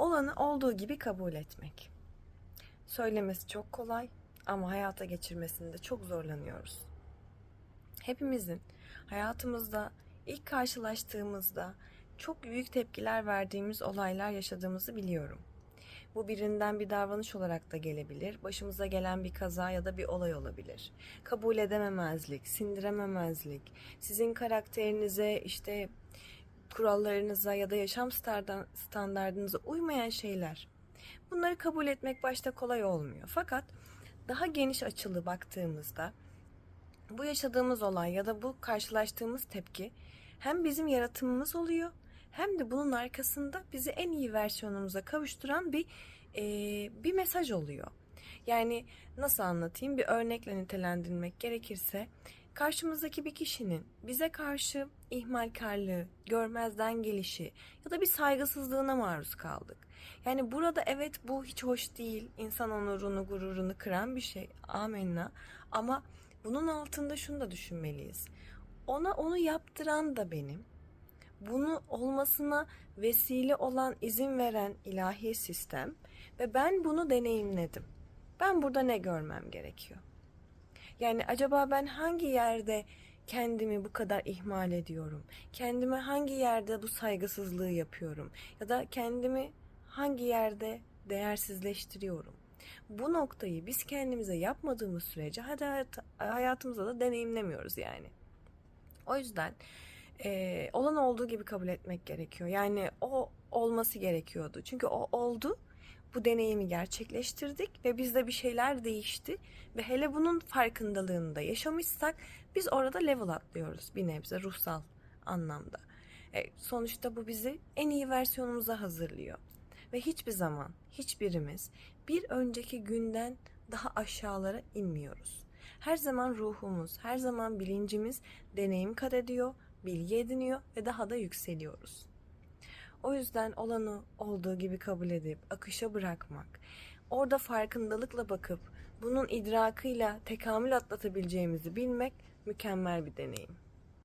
Olanı olduğu gibi kabul etmek. Söylemesi çok kolay ama hayata geçirmesinde çok zorlanıyoruz. Hepimizin hayatımızda ilk karşılaştığımızda çok büyük tepkiler verdiğimiz olaylar yaşadığımızı biliyorum. Bu birinden bir davranış olarak da gelebilir, başımıza gelen bir kaza ya da bir olay olabilir. Kabul edememezlik, sindirememezlik, sizin karakterinize, işte kurallarınıza ya da yaşam standardınıza uymayan şeyler. Bunları kabul etmek başta kolay olmuyor. Fakat daha geniş açılı baktığımızda bu yaşadığımız olay ya da bu karşılaştığımız tepki hem bizim yaratımımız oluyor hem de bunun arkasında bizi en iyi versiyonumuza kavuşturan bir eee, bir mesaj oluyor. Yani nasıl anlatayım bir örnekle nitelendirmek gerekirse karşımızdaki bir kişinin bize karşı ihmalkarlığı, görmezden gelişi ya da bir saygısızlığına maruz kaldık. Yani burada evet bu hiç hoş değil. İnsan onurunu, gururunu kıran bir şey. Amenna. Ama bunun altında şunu da düşünmeliyiz. Ona onu yaptıran da benim. Bunu olmasına vesile olan, izin veren ilahi sistem ve ben bunu deneyimledim. Ben burada ne görmem gerekiyor? Yani acaba ben hangi yerde kendimi bu kadar ihmal ediyorum? Kendime hangi yerde bu saygısızlığı yapıyorum? Ya da kendimi hangi yerde değersizleştiriyorum? Bu noktayı biz kendimize yapmadığımız sürece hadi hayat, hayatımızda da deneyimlemiyoruz yani. O yüzden eee, olan olduğu gibi kabul etmek gerekiyor. Yani o olması gerekiyordu. Çünkü o oldu. Bu deneyimi gerçekleştirdik ve bizde bir şeyler değişti ve hele bunun farkındalığını da yaşamışsak biz orada level atlıyoruz bir nebze ruhsal anlamda. E, sonuçta bu bizi en iyi versiyonumuza hazırlıyor. Ve hiçbir zaman hiçbirimiz bir önceki günden daha aşağılara inmiyoruz. Her zaman ruhumuz, her zaman bilincimiz deneyim kat ediyor, bilgi ediniyor ve daha da yükseliyoruz. O yüzden olanı olduğu gibi kabul edip akışa bırakmak, orada farkındalıkla bakıp bunun idrakıyla tekamül atlatabileceğimizi bilmek mükemmel bir deneyim.